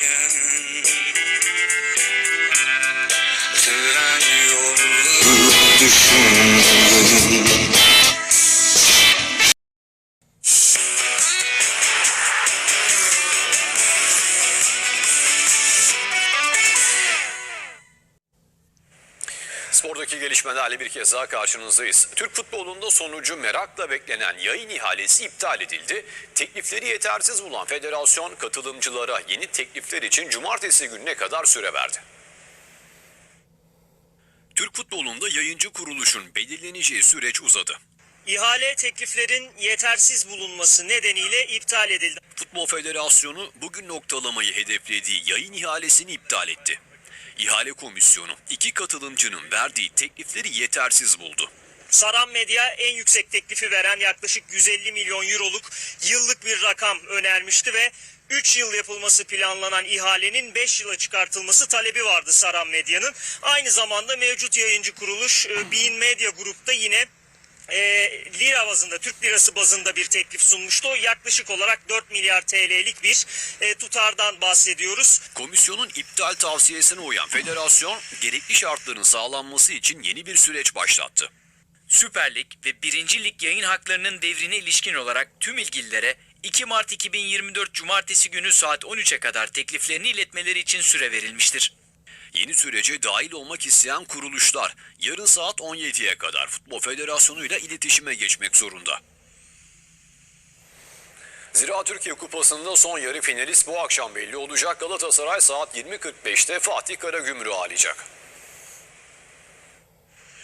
Tren yolları düşündüm Spordaki gelişmelerle bir kez daha karşınızdayız. Türk futbolunda sonucu merakla beklenen yayın ihalesi iptal edildi. Teklifleri yetersiz bulan federasyon katılımcılara yeni teklifler için cumartesi gününe kadar süre verdi. Türk futbolunda yayıncı kuruluşun belirleneceği süreç uzadı. İhale tekliflerin yetersiz bulunması nedeniyle iptal edildi. Futbol Federasyonu bugün noktalamayı hedeflediği yayın ihalesini iptal etti. İhale komisyonu iki katılımcının verdiği teklifleri yetersiz buldu. Saran Medya en yüksek teklifi veren yaklaşık 150 milyon euroluk yıllık bir rakam önermişti ve 3 yıl yapılması planlanan ihalenin 5 yıla çıkartılması talebi vardı Saran Medya'nın. Aynı zamanda mevcut yayıncı kuruluş e, Bein Media Group'ta yine e, lira bazında, Türk lirası bazında bir teklif sunmuştu. Yaklaşık olarak 4 milyar TL'lik bir e, tutardan bahsediyoruz. Komisyonun iptal tavsiyesine uyan federasyon gerekli şartların sağlanması için yeni bir süreç başlattı. Süper Lig ve 1. Lig yayın haklarının devrine ilişkin olarak tüm ilgililere 2 Mart 2024 Cumartesi günü saat 13'e kadar tekliflerini iletmeleri için süre verilmiştir. Yeni sürece dahil olmak isteyen kuruluşlar yarın saat 17'ye kadar Futbol Federasyonu ile iletişime geçmek zorunda. Zira Türkiye Kupası'nda son yarı finalist bu akşam belli olacak. Galatasaray saat 20.45'te Fatih Karagümrük'ü ağırlayacak.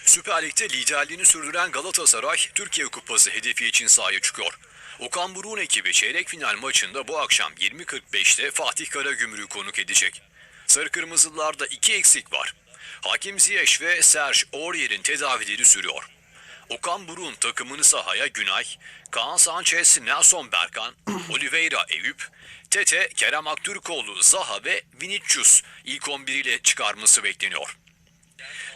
Süper Lig'de liderliğini sürdüren Galatasaray Türkiye Kupası hedefi için sahaya çıkıyor. Okan Buruk'un ekibi çeyrek final maçında bu akşam 20.45'te Fatih Karagümrük'ü konuk edecek. Sarı Kırmızılılarda iki eksik var. Hakim Ziyech ve Serge Aurier'in tedavileri sürüyor. Okan Buruk'un takımını sahaya Günay, Kaan Sanchez, Nelson Berkan, Oliveira Eyüp, Tete, Kerem Aktürkoğlu, Zaha ve Vinicius ilk 11 ile çıkarması bekleniyor.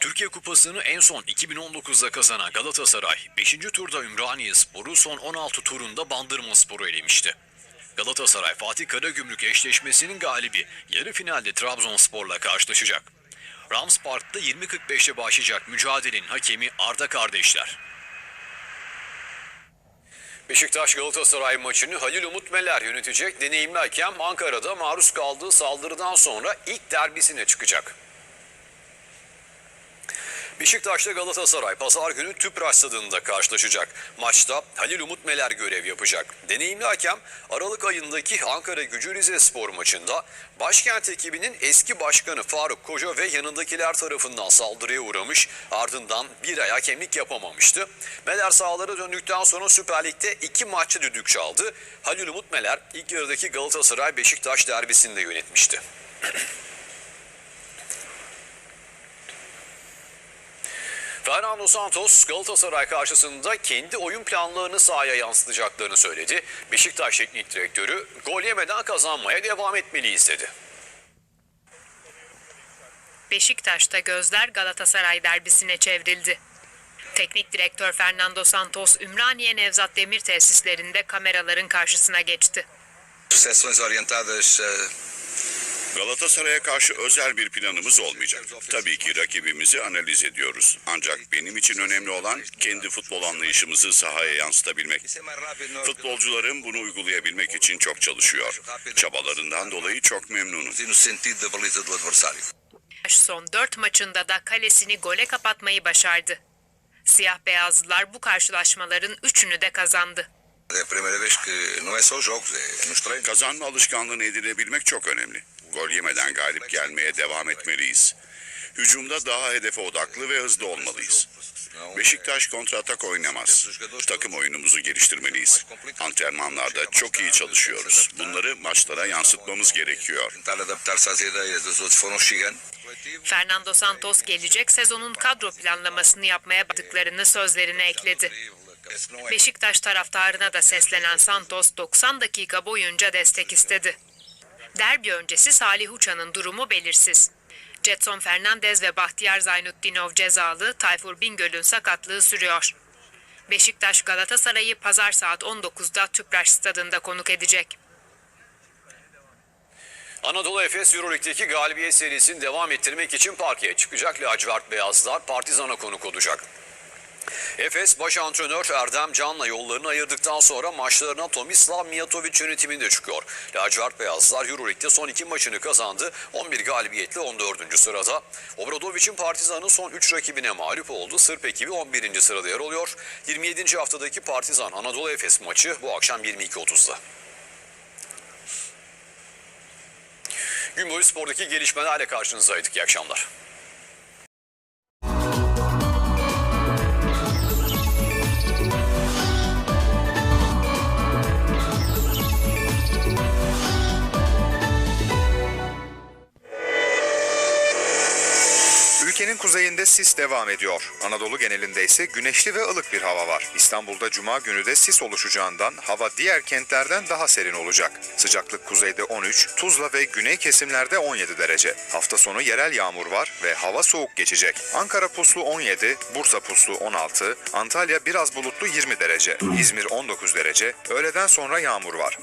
Türkiye Kupası'nı en son 2019'da kazanan Galatasaray 5. turda Ümraniye Sporu son 16 turunda Bandırma Sporu elemişti. Galatasaray Fatih Karagümrük eşleşmesinin galibi yarı finalde Trabzonspor'la karşılaşacak. Rams Park'ta 20.45'te başlayacak mücadelenin hakemi Arda kardeşler. Beşiktaş Galatasaray maçını Halil Umut Meler yönetecek. Deneyimli hakem Ankara'da maruz kaldığı saldırıdan sonra ilk derbisine çıkacak. Beşiktaş'ta Galatasaray pazar günü Tüpraş stadında karşılaşacak. Maçta Halil Umut Meler görev yapacak. Deneyimli hakem Aralık ayındaki Ankara Gücü Rize Spor maçında başkent ekibinin eski başkanı Faruk Koca ve yanındakiler tarafından saldırıya uğramış. Ardından bir ay hakemlik yapamamıştı. Meler sahalara döndükten sonra Süper Lig'de iki maçta düdük çaldı. Halil Umut Meler ilk yarıdaki Galatasaray Beşiktaş derbisinde yönetmişti. Fernando Santos Galatasaray karşısında kendi oyun planlarını sahaya yansıtacaklarını söyledi. Beşiktaş Teknik Direktörü gol yemeden kazanmaya devam etmeliyiz dedi. Beşiktaş'ta gözler Galatasaray derbisine çevrildi. Teknik direktör Fernando Santos, Ümraniye Nevzat Demir tesislerinde kameraların karşısına geçti. Sessões orientadas eh, Galatasaray'a karşı özel bir planımız olmayacak. Tabii ki rakibimizi analiz ediyoruz. Ancak benim için önemli olan kendi futbol anlayışımızı sahaya yansıtabilmek. Futbolcularım bunu uygulayabilmek için çok çalışıyor. Çabalarından dolayı çok memnunum. Son 4 maçında da kalesini gole kapatmayı başardı. Siyah beyazlılar bu karşılaşmaların üçünü de kazandı. É nos treinos. Kazanma alışkanlığını edinebilmek çok önemli. Gol yemeden galip gelmeye devam etmeliyiz. Hücumda daha hedefe odaklı ve hızlı olmalıyız. Beşiktaş kontratak oynamaz. Takım oyunumuzu geliştirmeliyiz. Antrenmanlarda çok iyi çalışıyoruz. Bunları maçlara yansıtmamız gerekiyor. Fernando Santos gelecek sezonun kadro planlamasını yapmaya başladıklarını sözlerine ekledi. Beşiktaş taraftarına da seslenen Santos 90 dakika boyunca destek istedi. Derbi öncesi Salih Uçan'ın durumu belirsiz. Jetson Fernandez ve Bahtiyar Zaynutdinov cezalı, Tayfur Bingöl'ün sakatlığı sürüyor. Beşiktaş Galatasaray'ı pazar saat 19'da Tüpraş stadında konuk edecek. Anadolu Efes Euroleague'deki galibiyet serisini devam ettirmek için parkeye çıkacak. Lacivert Beyazlar Partizan'a konuk olacak. Efes baş antrenör Erdem Can'la yollarını ayırdıktan sonra maçlarına Tomislav Mijatovic yönetiminde çıkıyor. Lacivert Beyazlar Euroleague'de son iki maçını kazandı. 11 galibiyetle 14. sırada. Obradovic'in Partizan'ın son 3 rakibine mağlup oldu. Sırp ekibi 11. sırada yer alıyor. 27. haftadaki Partizan Anadolu Efes maçı bu akşam 22.30'da. Gün boyu spordaki gelişmelerle karşınızdaydık. İyi akşamlar. Kuzeyinde sis devam ediyor. Anadolu genelinde ise güneşli ve ılık bir hava var. İstanbul'da cuma günü de sis oluşacağından hava diğer kentlerden daha serin olacak. Sıcaklık kuzeyde 13, Tuzla ve güney kesimlerde 17 derece. Hafta sonu yerel yağmur var ve hava soğuk geçecek. Ankara puslu 17, Bursa puslu 16, Antalya biraz bulutlu 20 derece, İzmir 19 derece, öğleden sonra yağmur var.